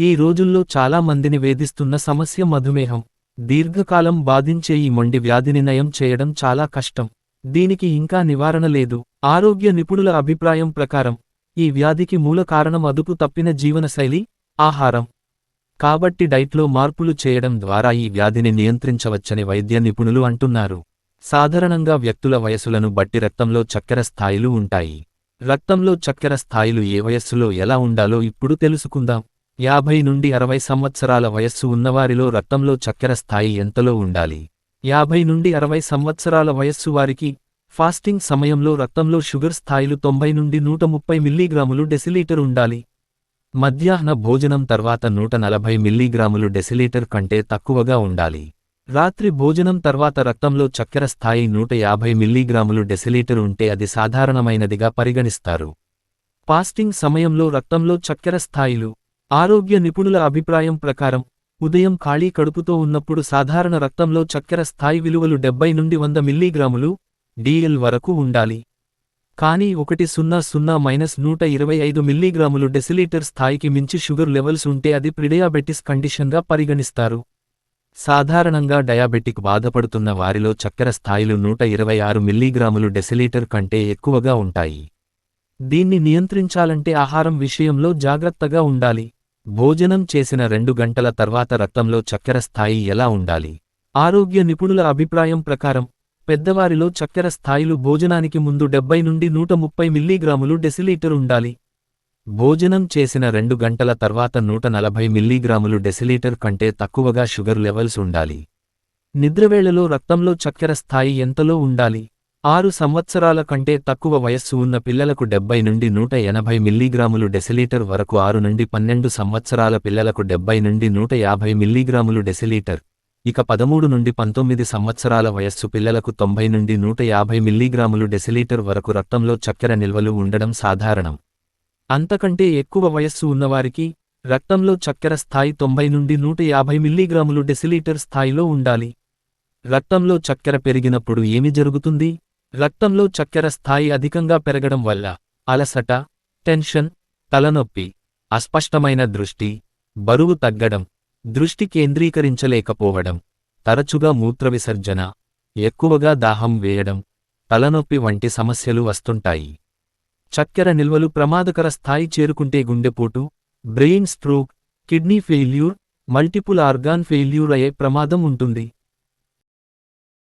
ఈ రోజుల్లో చాలా మందిని వేధిస్తున్న సమస్య మధుమేహం. దీర్ఘకాలం బాధించే ఈ మొండి వ్యాధిని నయం చేయడం చాలా కష్టం. దీనికి ఇంకా నివారణ లేదు. ఆరోగ్య నిపుణుల అభిప్రాయం ప్రకారం ఈ వ్యాధికి మూల కారణం అదుపు తప్పిన జీవనశైలి ఆహారం. కాబట్టి డైట్లో మార్పులు చేయడం ద్వారా ఈ వ్యాధిని నియంత్రించవచ్చని వైద్య నిపుణులు అంటున్నారు. సాధారణంగా వ్యక్తుల వయసులను బట్టి రక్తంలో చక్కెర స్థాయిలు ఉంటాయి. రక్తంలో చక్కెర స్థాయిలు ఏ వయస్సులో ఎలా ఉండాలో ఇప్పుడు తెలుసుకుందాం. యాభై నుండి అరవై సంవత్సరాల వయస్సు ఉన్నవారిలో రక్తంలో చక్కెర స్థాయి ఎంతలో ఉండాలి? యాభై నుండి అరవై సంవత్సరాల వయస్సు వారికి ఫాస్టింగ్ సమయంలో రక్తంలో షుగర్ స్థాయిలు తొంభై నుండి నూట ముప్పై మిల్లీగ్రాములు డెసిలీటర్ ఉండాలి. మధ్యాహ్న భోజనం తర్వాత నూట నలభై మిల్లీగ్రాములు డెసిలీటర్ కంటే తక్కువగా ఉండాలి. రాత్రి భోజనం తర్వాత రక్తంలో చక్కెర స్థాయి నూట యాభై మిల్లీగ్రాములు డెసిలీటర్ ఉంటే అది సాధారణమైనదిగా పరిగణిస్తారు. ఫాస్టింగ్ సమయంలో రక్తంలో చక్కెర స్థాయిలు ఆరోగ్య నిపుణుల అభిప్రాయం ప్రకారం ఉదయం ఖాళీ కడుపుతో ఉన్నప్పుడు సాధారణ రక్తంలో చక్కెర స్థాయి విలువలు డెబ్బై నుండి వంద మిల్లీగ్రాములు డిఎల్ వరకు ఉండాలి. కానీ ఒకటి సున్నా సున్నా మైనస్ నూట ఇరవై ఐదు మిల్లీగ్రాములు డెసిలీటర్ స్థాయికి మించి షుగర్ లెవెల్స్ ఉంటే అది ప్రిడయాబెటిస్ కండిషన్గా పరిగణిస్తారు. సాధారణంగా డయాబెటిక్ బాధపడుతున్న వారిలో చక్కెర స్థాయిలు నూట ఇరవై ఆరు మిల్లీగ్రాములు డెసిలీటర్ కంటే ఎక్కువగా ఉంటాయి. దీన్ని నియంత్రించాలంటే ఆహారం విషయంలో జాగ్రత్తగా ఉండాలి. భోజనం చేసిన రెండు గంటల తర్వాత రక్తంలో చక్కెర స్థాయి ఎలా ఉండాలి? ఆరోగ్య నిపుణుల అభిప్రాయం ప్రకారం పెద్దవారిలో చక్కెర స్థాయిలు భోజనానికి ముందు డెబ్బై నుండి నూట ముప్పై మిల్లీగ్రాములు డెసిలీటర్ ఉండాలి. భోజనం చేసిన రెండు గంటల తర్వాత నూట నలభై మిల్లీగ్రాములు డెసిలీటర్ కంటే తక్కువగా షుగర్ లెవెల్స్ ఉండాలి. నిద్రవేళలో రక్తంలో చక్కెర స్థాయి ఎంతలో ఉండాలి? ఆరు సంవత్సరాల కంటే తక్కువ వయస్సు ఉన్న పిల్లలకు డెబ్బై నుండి నూట ఎనభై మిల్లీగ్రాములు డెసిలీటర్ వరకు ఆరు నుండి పన్నెండు సంవత్సరాల పిల్లలకు డెబ్బై నుండి నూట యాభై మిల్లీగ్రాములు డెసిలీటర్. ఇక పదమూడు నుండి పంతొమ్మిది సంవత్సరాల వయస్సు పిల్లలకు తొంభై నుండి నూట యాభై మిల్లీగ్రాములు డెసిలీటర్ వరకు రక్తంలో చక్కెర నిల్వలు ఉండడం సాధారణం. అంతకంటే ఎక్కువ వయస్సు ఉన్నవారికి రక్తంలో చక్కెర స్థాయి తొంభై నుండి నూట యాభై మిల్లీగ్రాములు డెసిలీటర్ స్థాయిలో ఉండాలి. రక్తంలో చక్కెర పెరిగినప్పుడు ఏమి జరుగుతుంది? రక్తంలో చక్కెర స్థాయి అధికంగా పెరగడం వల్ల అలసట టెన్షన్ తలనొప్పి అస్పష్టమైన దృష్టి బరువు తగ్గడం దృష్టి కేంద్రీకరించలేకపోవడం తరచుగా మూత్రవిసర్జన ఎక్కువగా దాహం వేయడం తలనొప్పి వంటి సమస్యలు వస్తుంటాయి. చక్కెర నిల్వలు ప్రమాదకర స్థాయి చేరుకుంటే గుండెపోటు brain stroke kidney failure multiple organ failure అయ్యే ప్రమాదం ఉంటుంది.